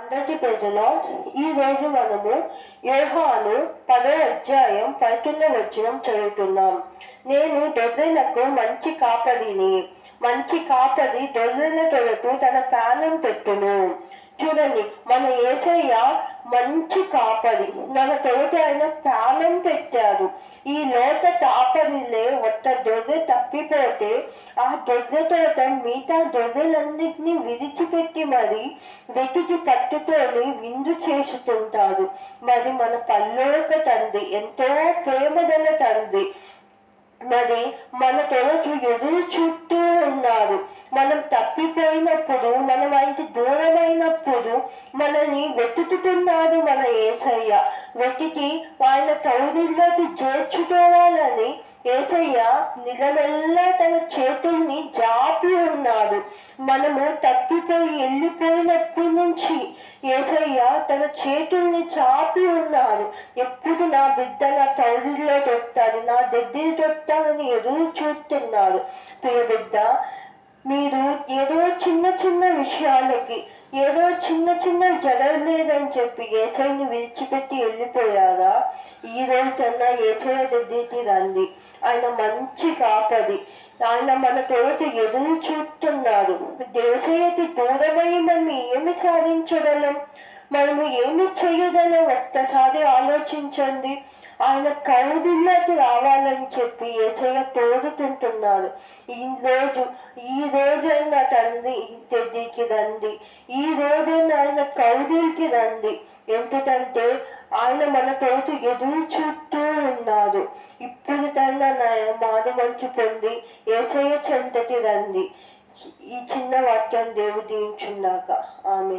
అందరికీ ప్రజల ఈ రోజు మనము యోహాను పదో అధ్యాయం పదకొండవ వచ్చిన చదువుతున్నాం. నేను దొర్రెలకు మంచి కాపదిని మంచి కాపది దొర్రెల కొరకు తన ప్రాణం పెట్టును. చూడండి మన ఏసయ్య మంచి కాపది మన తోట ఆయన ప్రాణం పెట్టారు ఈ లోట కాపరిలే ఒక్క తప్పిపోతే ఆ దొర్రె తోట మిగతా దొంగలన్నింటినీ విడిచిపెట్టి మరి వెతికి పట్టుకొని విందు చేసుకుంటారు మరి మన పల్లోక తండ్రి ఎంతో ప్రేమగల తండ్రి. మరి మన కొరకు ఎదురు చుట్టూ ఉన్నారు మనం తప్పిపోయినప్పుడు మనం ఆయనకి దూరమైనప్పుడు మనల్ని వెతుకుతున్నారు ఏసయ్య. వెతికి ఆయన తౌదిల్లోకి చేర్చుకోవాలని ఏసయ్య నిలవెల్లా తన చేతుల్ని జాపి ఉన్నాడు. మనము తప్పిపోయి వెళ్ళిపోయినప్పటి నుంచి ఏసయ్య తన చేతుల్ని చాపి ఉన్నారు ఎప్పుడు నా బిడ్డ నా కౌరిల్లో దొరుకుతారు నా దగ్గర దొరుకుతారని ఎదురు చూస్తున్నారు ప్రియ బిడ్డ మీరు ఏదో చిన్న చిన్న విషయాలకి ఏదో చిన్న చిన్న చెప్పి ఏసైని విడిచిపెట్టి వెళ్ళిపోయారా? ఈ రోజన్నా ఏసయ దగ్గరికి రండి. ఆయన మంచి కాపది ఆయన మన కొరకు ఎదురు చూస్తున్నారు దేశయ్యకి దూరమై మనం ఏమి సాధించగలం? మనము ఏమి చేయగలం? ఒక్కసారి ఆలోచించండి. ఆయన కౌదిల్లోకి రావాలని చెప్పి ఏసయ్య కోరుకుంటున్నారు ఈ రోజు ఈ రోజైనా తండ్రి దగ్గరికి రండి. ఈ రోజైనా ఆయన కౌదిల్కి రండి. ఎందుకంటే ఆయన మన కొరకు ఎదురు చూస్తూ ఉన్నారు ఇప్పుడు తన మారు మంచి పొంది ఏసయ్య చెంతకి రండి. ఈ చిన్న వాక్యం దేవుడు దీవించున్నాక. ఆమె